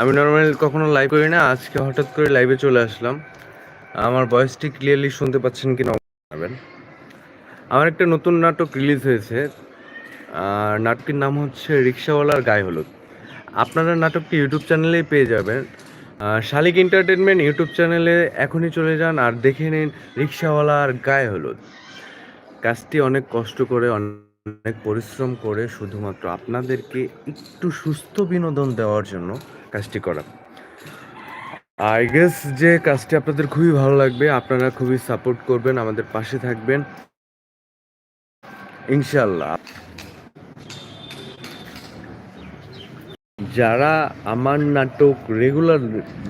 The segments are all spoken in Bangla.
আমি নর্মালি কখনো লাইভ করি না, আজকে হঠাৎ করে লাইভে চলে আসলাম। আমার ভয়েসটি ক্লিয়ারলি শুনতে পাচ্ছেন কি না আমার একটা নতুন নাটক রিলিজ হয়েছে। আর নাটকটির নাম হচ্ছে রিক্সাওয়ালার গায়ে হলুদ। আপনারা নাটকটি ইউটিউব চ্যানেলেই পেয়ে যাবেন। শালিক এন্টারটেনমেন্ট ইউটিউব চ্যানেলে এখনই চলে যান আর দেখে নিন রিক্সাওয়ালার গায়ে হলুদ। কাজটি অনেক কষ্ট করে, অনেক পরিশ্রম করে, শুধুমাত্র আপনাদেরকে একটু সুস্থ বিনোদন দেওয়ার জন্য কাজটি করা। আই গেস যে কাজটি আপনাদের খুবই ভালো লাগবে, আপনারা খুবই সাপোর্ট করবেন, আমাদের পাশে থাকবেন। ইনশাল্লাহ যারা আমার নাটক রেগুলার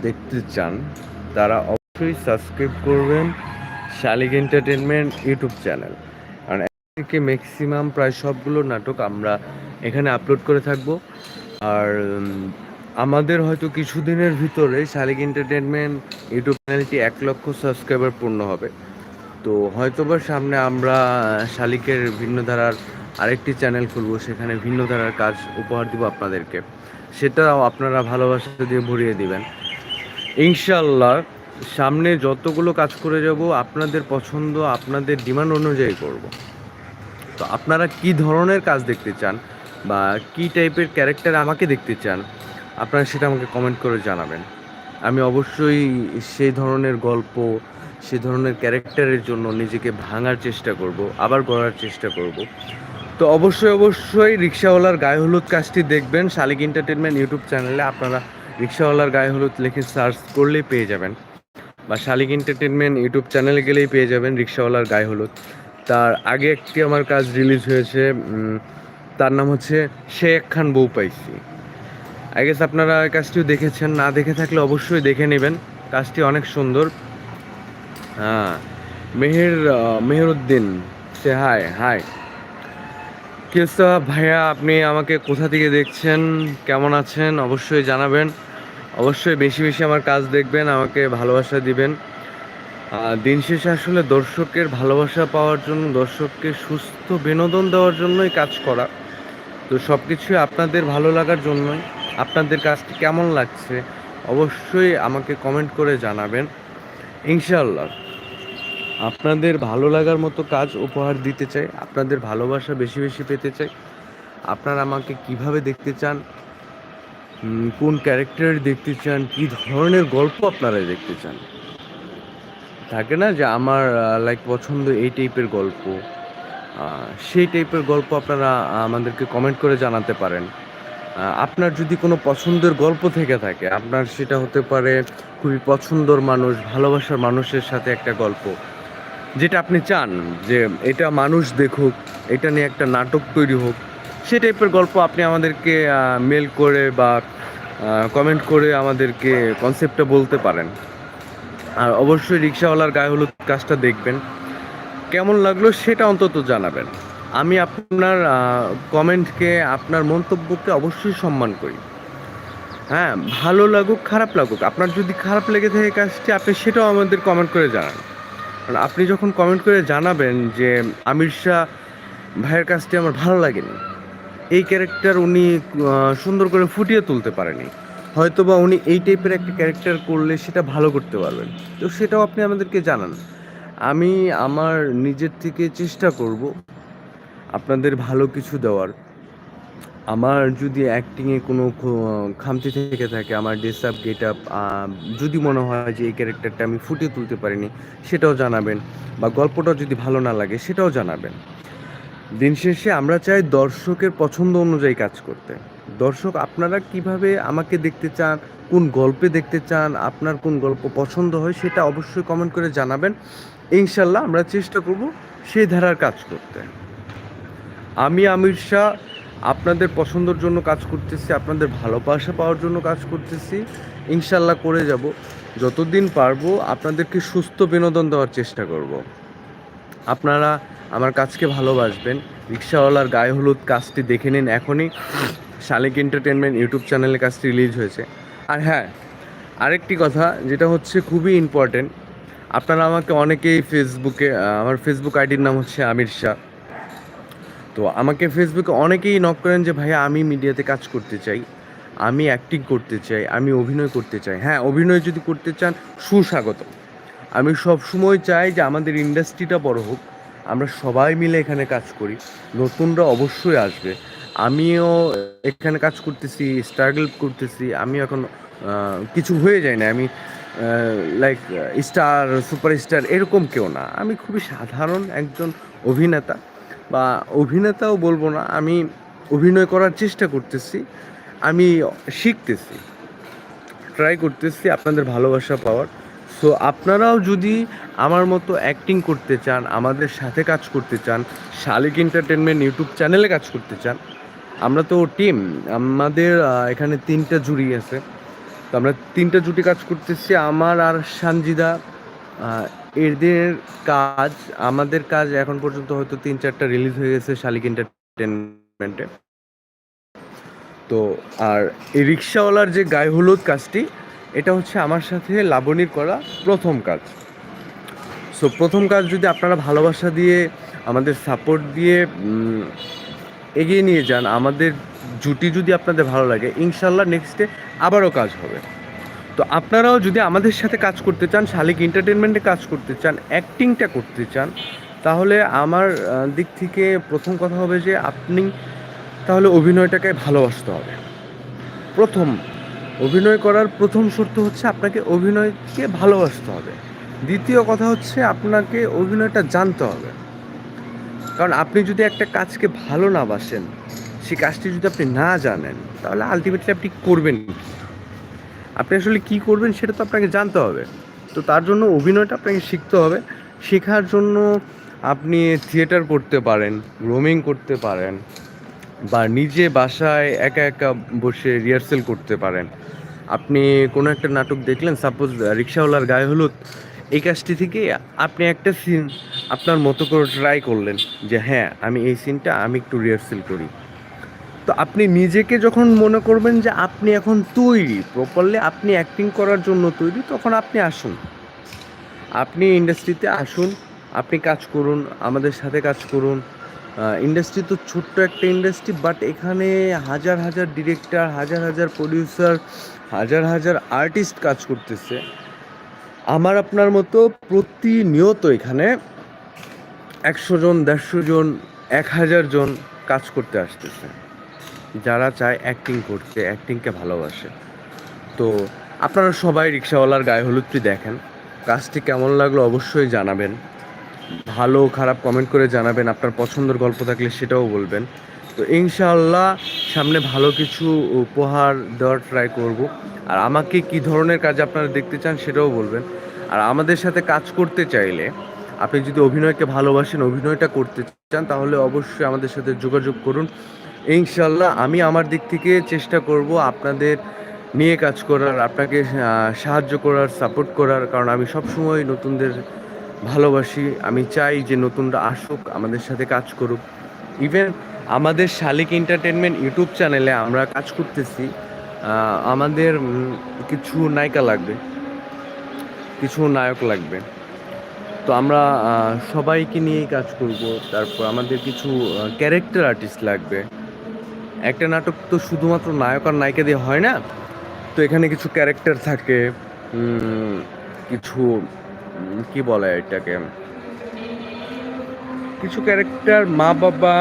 দেখতে চান, তারা অবশ্যই সাবস্ক্রাইব করবেন শালিক এন্টারটেনমেন্ট ইউটিউব চ্যানেল। কারণ থেকে ম্যাক্সিমাম প্রায় সবগুলো নাটক আমরা এখানে আপলোড করে থাকব। আর আমাদের হয়তো কিছুদিনের ভিতরে শালিক এন্টারটেনমেন্ট ইউটিউব চ্যানেলটি এক লক্ষ সাবস্ক্রাইবার পূর্ণ হবে। তো হয়তোবা সামনে আমরা শালিকের ভিন্ন ধারার আরেকটি চ্যানেল খুলবো, সেখানে ভিন্ন ধারার কাজ উপহার দিব আপনাদেরকে। সেটাও আপনারা ভালোবাসা দিয়ে ভরিয়ে দিবেন। ইনশাল্লাহ সামনে যতগুলো কাজ করে যাব, আপনাদের পছন্দ, আপনাদের ডিমান্ড অনুযায়ী করব। তো আপনারা কি ধরনের কাজ দেখতে চান বা কি টাইপের ক্যারেক্টার আমাকে দেখতে চান আপনারা সেটা আমাকে কমেন্ট করে জানাবেন। আমি অবশ্যই সেই ধরনের গল্প, সেই ধরনের ক্যারেক্টারের জন্য নিজেকে ভাঙার চেষ্টা করব, আবার গড়ার চেষ্টা করব। তো অবশ্যই অবশ্যই রিক্সাওয়ালার গায়ে হলুদ কাজটি দেখবেন। শালিক এন্টারটেনমেন্ট ইউটিউব চ্যানেলে আপনারা রিক্সাওয়ালার গায়ে হলুদ লিখে সার্চ করলেই পেয়ে যাবেন। বা শালিক এন্টারটেনমেন্ট ইউটিউব চ্যানেলে গেলেই পেয়ে যাবেন রিক্সাওয়ালার গায়ে হলুদ। তার আগে একটি আমার কাজ রিলিজ হয়েছে তার নাম হচ্ছে শেখ খান বউ পাইছি। আই গেস আপনারা কাজটিও দেখেছেন। না দেখে থাকলে অবশ্যই দেখে নেবেন। কাজটি অনেক সুন্দর। হ্যাঁ। মেহের আহ, মেহেরউদ্দিন সে হাই হাই কেসা ভাইয়া? আপনি আমাকে কোথা থেকে দেখছেন? কেমন আছেন? অবশ্যই জানাবেন। অবশ্যই বেশি বেশি আমার কাজ দেখবেন আমাকে ভালোবাসা দিবেন। দিন শেষে আসলে দর্শকের ভালোবাসা পাওয়ার জন্য দর্শককে সুস্থ বিনোদন দেওয়ার জন্যই কাজ করা। তো সব কিছুই আপনাদের ভালো লাগার জন্যই। আপনাদের কাজটি কেমন লাগছে অবশ্যই আমাকে কমেন্ট করে জানাবেন। ইনশাল্লাহ আপনাদের ভালো লাগার মতো কাজ উপহার দিতে চাই, আপনাদের ভালোবাসা বেশি বেশি পেতে চাই। আপনারা আমাকে কীভাবে দেখতে চান কোন ক্যারেক্টার দেখতে চান, কি ধরনের গল্প আপনারা দেখতে চান। থাকে না যে আমার লাইক পছন্দ এই টাইপের গল্প সেই টাইপের গল্প আপনারা আমাদেরকে কমেন্ট করে জানাতে পারেন। আপনার যদি কোনো পছন্দের গল্প থেকে থাকে, আপনার সেটা হতে পারে খুবই পছন্দর মানুষ, ভালোবাসার মানুষের সাথে একটা গল্প, যেটা আপনি চান যে এটা মানুষ দেখুক, এটা নিয়ে একটা নাটক তৈরি হোক, সে টাইপের গল্প আপনি আমাদেরকে মেল করে বা কমেন্ট করে আমাদেরকে কনসেপ্টটা বলতে পারেন। আর অবশ্যই রিক্সাওয়ালার গায়ে হলুদ কাজটা দেখবেন। কেমন লাগল সেটা অন্তত জানাবেন। আমি আপনার কমেন্টকে আপনার মন্তব্যকে অবশ্যই সম্মান করি। হ্যাঁ ভালো লাগুক, খারাপ লাগুক, আপনার যদি খারাপ লেগে থাকে কাজটি, আপনি সেটাও আমাদের কমেন্ট করে জানান। কারণ আপনি যখন কমেন্ট করে জানাবেন যে, আমির শাহ ভাইয়ের কাজটি আমার ভালো লাগেনি, এই ক্যারেক্টার উনি সুন্দর করে ফুটিয়ে তুলতে পারেনি হয়তো বা উনি এই টাইপের একটা ক্যারেক্টার করলে সেটা ভালো করতে পারবেন। তো সেটাও আপনি আমাদেরকে জানান। আমি আমার নিজের থেকে চেষ্টা করব আপনাদের ভালো কিছু দেওয়ার। আমার যদি অ্যাক্টিংয়ে কোনো খামতি থেকে থাকে, আমার ড্রেস আপ গেট আপ যদি মনে হয় যে এই ক্যারেক্টারটা আমি ফুটিয়ে তুলতে পারিনি, সেটাও জানাবেন বা গল্পটা যদি ভালো না লাগে, সেটাও জানাবেন। দিন শেষে আমরা চাই দর্শকের পছন্দ অনুযায়ী কাজ করতে। দর্শক, আপনারা কীভাবে আমাকে দেখতে চান, কোন গল্পে দেখতে চান, আপনার কোন গল্প পছন্দ হয়, সেটা অবশ্যই কমেন্ট করে জানাবেন। ইনশাল্লাহ আমরা চেষ্টা করব সেই ধারার কাজ করতে। আমি আমির শাহ, আপনাদের পছন্দের জন্য কাজ করতেছি, আপনাদের ভালোবাসা পাওয়ার জন্য কাজ করতেছি। ইনশাল্লাহ করে যাব। যতদিন পারব, আপনাদেরকে সুস্থ বিনোদন দেওয়ার চেষ্টা করব। আপনারা আমার কাজকে ভালোবাসবেন। রিক্সাওয়ালার গায়ে হলুদ কাজটি দেখে নিন এখনই। শালিক এন্টারটেনমেন্ট ইউটিউব চ্যানেলে কাজটি রিলিজ হয়েছে। আর হ্যাঁ আরেকটি কথা, যেটা হচ্ছে খুবই ইম্পর্টেন্ট আপনারা আমাকে অনেকেই ফেসবুকে আমার ফেসবুক আইডির নাম হচ্ছে আমির শাহ। তো আমাকে ফেসবুকে অনেকেই নক করেন যে, ভাইয়া, আমি মিডিয়াতে কাজ করতে চাই, আমি অ্যাক্টিং করতে চাই, আমি অভিনয় করতে চাই। হ্যাঁ অভিনয় যদি করতে চান সুস্বাগত আমি সব সময় চাই যে, আমাদের ইন্ডাস্ট্রিটা বড় হোক, আমরা সবাই মিলে এখানে কাজ করি, নতুনরা অবশ্যই আসবে। আমিও এখানে কাজ করতেছি স্ট্রাগল করতেছি, আমি এখন কিছু হয়ে যায় না, আমি লাইক স্টার সুপারস্টার এরকম কেউ না। আমি খুবই সাধারণ একজন অভিনেতা। বা অভিনেতাও বলব না, আমি অভিনয় করার চেষ্টা করতেছি, আমি শিখতেছি ট্রাই করতেছি আপনাদের ভালোবাসা পাওয়ার। সো আপনারাও যদি আমার মতো অ্যাক্টিং করতে চান, আমাদের সাথে কাজ করতে চান, শালিক এন্টারটেনমেন্ট ইউটিউব চ্যানেলে কাজ করতে চান, আমরা তো টিম আমাদের এখানে তিনটা জুড়ি আছে। তো আমরা তিনটা জুটি কাজ করতেছি, আমার আর সানজিদা এদের কাজ, আমাদের কাজ এখন পর্যন্ত হয়তো তিন চারটা রিলিজ হয়ে গেছে শালিক এন্টারটেনমেন্টে তো আর এই রিক্সাওয়ালার যে গায়ে হলুদ কাজটি, এটা হচ্ছে আমার সাথে লাবণীর করা প্রথম কাজ। সো প্রথম কাজ যদি আপনারা ভালোবাসা দিয়ে, আমাদের সাপোর্ট দিয়ে এগিয়ে নিয়ে যান, আমাদের জুটি যদি আপনাদের ভালো লাগে, ইনশাল্লাহ নেক্সটে আবারও কাজ হবে। তো আপনারাও যদি আমাদের সাথে কাজ করতে চান, শালিক এন্টারটেনমেন্টে কাজ করতে চান অ্যাক্টিংটা করতে চান, তাহলে আমার দিক থেকে প্রথম কথা হবে যে আপনি তাহলে অভিনয়টাকে ভালোবাসতে হবে। প্রথম, অভিনয় করার প্রথম শর্ত হচ্ছে আপনাকে অভিনয়কে ভালোবাসতে হবে। দ্বিতীয় কথা হচ্ছে আপনাকে অভিনয়টা জানতে হবে। কারণ আপনি যদি একটা কাজকে ভালো না বাসেন সেই কাজটি যদি আপনি না জানেন, তাহলে আলটিমেটলি আপনি করবেন আপনি আসলে কি করবেন সেটা তো আপনাকে জানতে হবে। তো তার জন্য অভিনয়টা আপনাকে শিখতে হবে। শেখার জন্য আপনি থিয়েটার করতে পারেন, রোমিং করতে পারেন, বা নিজে বাসায় একা একা বসে রিহার্সেল করতে পারেন। আপনি কোনো একটা নাটক দেখলেন, সাপোজ রিক্সাওয়ালার গায়ে হলুদ, এই কাজটি থেকে আপনি একটা সিন আপনার মতো করে ট্রাই করলেন যে হ্যাঁ আমি এই সিনটা আমি একটু রিহার্সেল করি। তো আপনি নিজেকে যখন মনে করবেন যে আপনি এখন তৈরি প্রপারলি আপনি অ্যাক্টিং করার জন্য তৈরি, তখন আপনি আসুন। আপনি ইন্ডাস্ট্রিতে আসুন, আপনি কাজ করুন, আমাদের সাথে কাজ করুন। ইন্ডাস্ট্রি তো ছোট্ট একটা ইন্ডাস্ট্রি বাট এখানে হাজার হাজার ডিরেক্টর হাজার হাজার প্রডিউসার হাজার হাজার আর্টিস্ট কাজ করতেছে। আমার আপনার মতো প্রতিনিয়ত এখানে একশো জন, দেড়শো জন, এক হাজার জন কাজ করতে আসতেছে। যারা চায় অ্যাক্টিং করতে অ্যাক্টিংকে ভালোবাসে। তো আপনারা সবাই রিক্সাওয়ালার গায়ে হলুদটি দেখেন। কাজটি কেমন লাগল অবশ্যই জানাবেন। ভালো খারাপ কমেন্ট করে জানাবেন। আপনার পছন্দের গল্প থাকলে সেটাও বলবেন। তো ইনশাআল্লাহ সামনে ভালো কিছু উপহার দেওয়ার ট্রাই করব। আর আমাকে কি ধরনের কাজ আপনারা দেখতে চান সেটাও বলবেন। আর আমাদের সাথে কাজ করতে চাইলে আপনি যদি অভিনয়কে ভালোবাসেন, অভিনয়টা করতে চান, তাহলে অবশ্যই আমাদের সাথে যোগাযোগ করুন। ইনশাল্লাহ আমি আমার দিক থেকে চেষ্টা করব আপনাদের নিয়ে কাজ করার, আপনাকে সাহায্য করার সাপোর্ট করার, কারণ আমি সবসময় নতুনদের ভালোবাসি। আমি চাই যে নতুনরা আসুক, আমাদের সাথে কাজ করুক। ইভেন আমাদের শালিক এন্টারটেনমেন্ট ইউটিউব চ্যানেলে আমরা কাজ করতেছি আমাদের কিছু নায়িকা লাগবে, কিছু নায়ক লাগবে। তো আমরা সবাইকে নিয়েই কাজ করব, তারপর আমাদের কিছু ক্যারেক্টার আর্টিস্ট লাগবে। একটা নাটক তো শুধুমাত্র নায়ক আর নায়িকা দিয়ে হয় না, তো এখানে কিছু ক্যারেক্টার থাকে কিছু কি বলে এটাকে? কিছু ক্যারেক্টার মা বাবা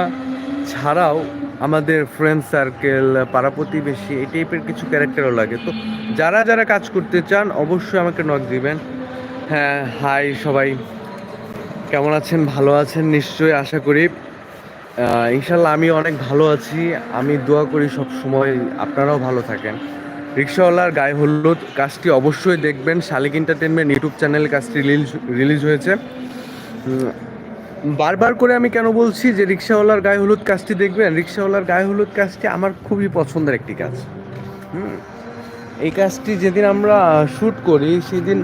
ছাড়াও আমাদের ফ্রেন্ড সার্কেল পাড়া প্রতিবেশী, এই টাইপের কিছু ক্যারেক্টারও লাগে। তো যারা যারা কাজ করতে চান, অবশ্যই আমাকে নক দিবেন। হ্যাঁ হাই সবাই। কেমন আছেন? ভালো আছেন? নিশ্চয়ই আশা করি। ইনশাল্লাহ আমি অনেক ভালো আছি। আমি দোয়া করি সব সময় আপনারাও ভালো থাকেন। রিক্সাওয়ালার গায়ে হলুদ কাজটি অবশ্যই দেখবেন। শালিক এন্টারটেনমেন্ট ইউটিউব চ্যানেল কাজটি রিলিজ রিলিজ হয়েছে। বারবার করে আমি কেন বলছি যে রিক্সাওয়ালার গায়ে হলুদ কাজটি দেখবেন? রিক্সাওয়ালার গায়ে হলুদ কাজটি আমার খুবই পছন্দের একটি কাজ। হুম, এই কাজটি যেদিন আমরা শ্যুট করি, সেদিন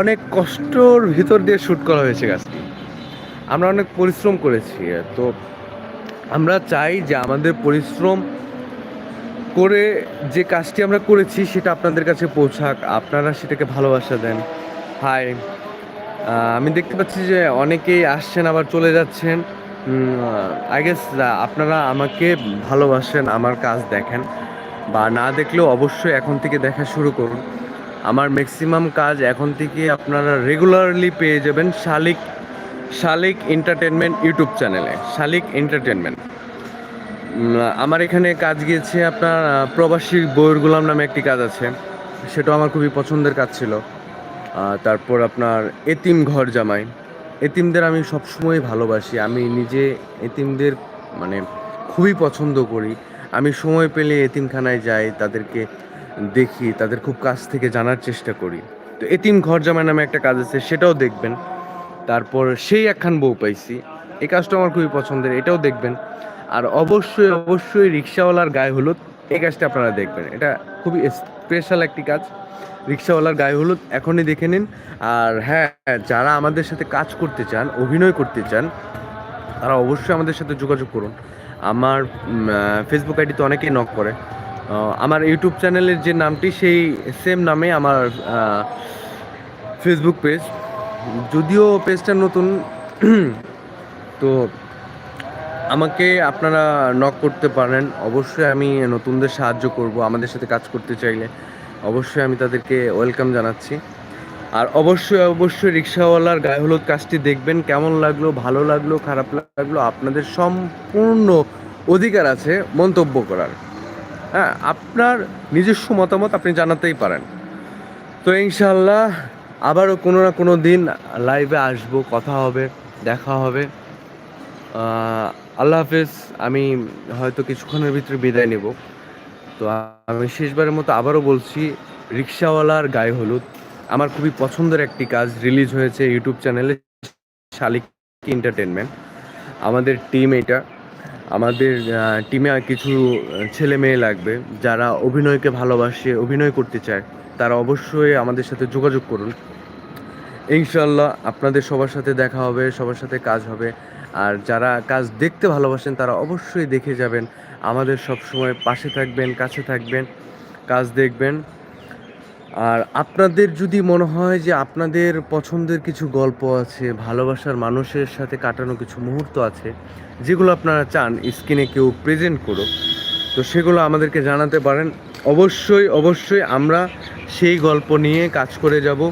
অনেক কষ্টর ভিতর দিয়ে শ্যুট করা হয়েছে কাজটি। আমরা অনেক পরিশ্রম করেছি, তো আমরা চাই যে আমাদের পরিশ্রম করে যে কাজটি আমরা করেছি সেটা আপনাদের কাছে পৌঁছাক, আপনারা সেটাকে ভালোবাসা দেন। হাই আমি দেখতে পাচ্ছি যে অনেকেই আসছেন, আবার চলে যাচ্ছেন। আই গেস আপনারা আমাকে ভালোবাসেন, আমার কাজ দেখেন। বা না দেখলেও অবশ্যই এখন থেকে দেখা শুরু করুন। আমার ম্যাক্সিমাম কাজ এখন থেকে আপনারা রেগুলারলি পেয়ে যাবেন শালিক শালিক এন্টারটেনমেন্ট ইউটিউব চ্যানেলে। শালিক এন্টারটেনমেন্ট আমার এখানে কাজ গিয়েছে আপনার প্রবাসী বইয়ের গোলাম নামে একটি কাজ আছে। সেটাও আমার খুবই পছন্দের কাজ ছিল। তারপর আপনার এতিম ঘর জামাই। এতিমদের আমি সবসময় ভালোবাসি। আমি নিজে এতিমদের মানে খুবই পছন্দ করি। আমি সময় পেলে এতিমখানায় যাই, তাদেরকে দেখি, তাদের খুব কাছ থেকে জানার চেষ্টা করি। তো এতিম ঘর জামাই নামে একটা কাজ আছে, সেটাও দেখবেন। তারপর সেই একখান বউ পাইছি। এই কাজটা আমার খুবই পছন্দের, এটাও দেখবেন। আর অবশ্যই অবশ্যই রিক্সাওয়ালার গায়ে হলুদ, এই কাজটা আপনারা দেখবেন। এটা খুবই স্পেশাল একটি কাজ। রিক্সাওয়ালার গায়ে হলুদ, এখনই দেখে নিন। আর হ্যাঁ যারা আমাদের সাথে কাজ করতে চান, অভিনয় করতে চান, তারা অবশ্যই আমাদের সাথে যোগাযোগ করুন। আমার ফেসবুক আইডিতে অনেকেই নক করে। আমার ইউটিউব চ্যানেলের যে নামটি, সেই সেম নামে আমার ফেসবুক পেজ যদিও পেজটা নতুন, তো আমাকে আপনারা নক করতে পারেন। অবশ্যই আমি নতুনদের সাহায্য করব, আমাদের সাথে কাজ করতে চাইলে। অবশ্যই আমি তাদেরকে ওয়েলকাম জানাচ্ছি। আর অবশ্যই অবশ্যই রিক্সাওয়ালার গায়ে হলুদ কাজটি দেখবেন, কেমন লাগল, ভালো লাগল, খারাপ লাগল, আপনাদের সম্পূর্ণ অধিকার আছে মন্তব্য করার। হ্যাঁ আপনার নিজস্ব মতামত আপনি জানাতেই পারেন। তো ইনশাল্লাহ আবারও কোনো না কোনো দিন লাইভে আসব, কথা হবে, দেখা হবে। আল্লাহ হাফেজ, আমি হয়তো কিছুক্ষণের ভিতরে বিদায় নেব। তো আমি শেষবারের মতো আবারও বলছি, রিক্সাওয়ালার গায়ে হলুদ। আমার খুবই পছন্দের একটি কাজ রিলিজ হয়েছে ইউটিউব চ্যানেলে, শালিক এন্টারটেনমেন্ট আমাদের টিম এটা। আমাদের টিমে কিছু ছেলে মেয়ে লাগবে, যারা অভিনয়কে ভালোবাসে, অভিনয় করতে চায়, তারা অবশ্যই আমাদের সাথে যোগাযোগ করুন। ইনশাল্লাহ আপনাদের সবার সাথে দেখা হবে, সবার সাথে কাজ হবে। আর যারা কাজ দেখতে ভালোবাসেন, তারা অবশ্যই দেখে যাবেন। আমাদের সব সময় পাশে থাকবেন, কাছে থাকবেন, কাজ দেখবেন। আর আপনাদের যদি মনে হয় যে আপনাদের পছন্দের কিছু গল্প আছে, ভালোবাসার মানুষের সাথে কাটানো কিছু মুহূর্ত আছে, যেগুলো আপনারা চান স্ক্রিনে কেউ প্রেজেন্ট করুক, তো সেগুলো আমাদেরকে জানাতে পারেন। অবশ্যই অবশ্যই আমরা সেই গল্প নিয়ে কাজ করে যাব।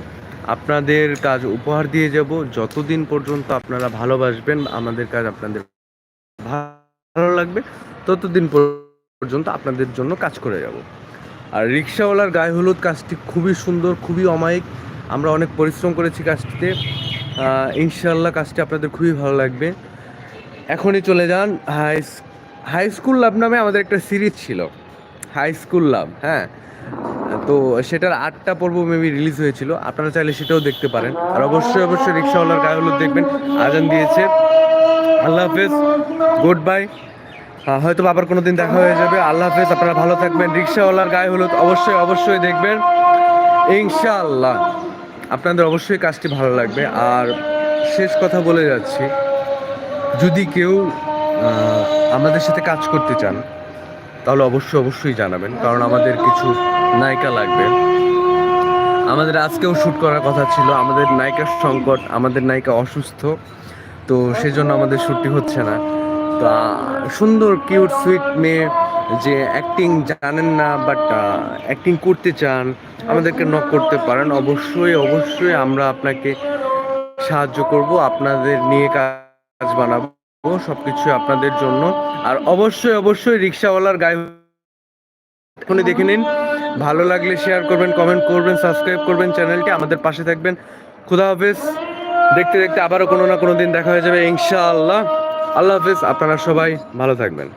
আপনাদের কাজ উপহার দিয়ে যাব। যতদিন পর্যন্ত আপনারা ভালোবাসবেন, আমাদের কাজ আপনাদের ভালো লাগবে, ততদিন পর্যন্ত আপনাদের জন্য কাজ করে যাব। আর রিক্সাওয়ালার গায়ে হলুদ কাজটি খুবই সুন্দর, খুবই অমায়িক। আমরা অনেক পরিশ্রম করেছি কাজটিতে। ইনশাল্লাহ কাজটি আপনাদের খুবই ভালো লাগবে। এখনই চলে যান। হাই হাই স্কুল লাভ নামে আমাদের একটা সিরিজ ছিল। হাই স্কুল লাভ হ্যাঁ। তো সেটার আটটা পর্ব মেবি রিলিজ হয়েছিল। আপনারা চাইলে সেটাও দেখতে পারেন। আর অবশ্যই অবশ্যই রিক্সাওয়ালার গায়ে হলুদ দেখবেন। আজান দিয়েছে। আল্লাহ হাফেজ। গুড বাই হয়তো আবার কোনো দিন দেখা হয়ে যাবে। আল্লাহ হাফেজ, আপনারা ভালো থাকবেন। রিক্সাওয়ালার গায়ে হলুদ অবশ্যই অবশ্যই দেখবেন। ইনশাআল্লাহ। আপনাদের অবশ্যই কাজটি ভালো লাগবে। আর শেষ কথা বলে যাচ্ছি। যদি কেউ আমাদের সাথে কাজ করতে চান, তাহলে অবশ্যই অবশ্যই জানাবেন। কারণ আমাদের কিছু নায়িকা লাগবে। আমাদের আজকেও শ্যুট করার কথা ছিল। আমাদের নায়িকার সংকট, আমাদের নায়িকা অসুস্থ, তো সেজন্য আমাদের শ্যুটটি হচ্ছে না। তা সুন্দর, কিউট, সুইট মেয়ে যে অ্যাক্টিং জানেন না বাট অ্যাক্টিং করতে চান, আমাদেরকে নক করতে পারেন। অবশ্যই অবশ্যই আমরা আপনাকে সাহায্য করব, আপনাদের নিয়ে কাজ বানাবো, সবকিছু আপনাদের জন্য। আর অবশ্যই অবশ্যই রিক্সাওয়ালার গায়ে দেখে নিন। ভালো লাগলে শেয়ার করবেন কমেন্ট করবেন সাবস্ক্রাইব করবেন চ্যানেলটি আমাদের পাশে থাকবেন। খুদা হাফেজ। দেখতে দেখতে আবারও কোনো না কোনো দিন দেখা হয়ে যাবে, ইনশাআল্লাহ। আল্লাহ হাফেজ, আপনারা সবাই ভালো থাকবেন।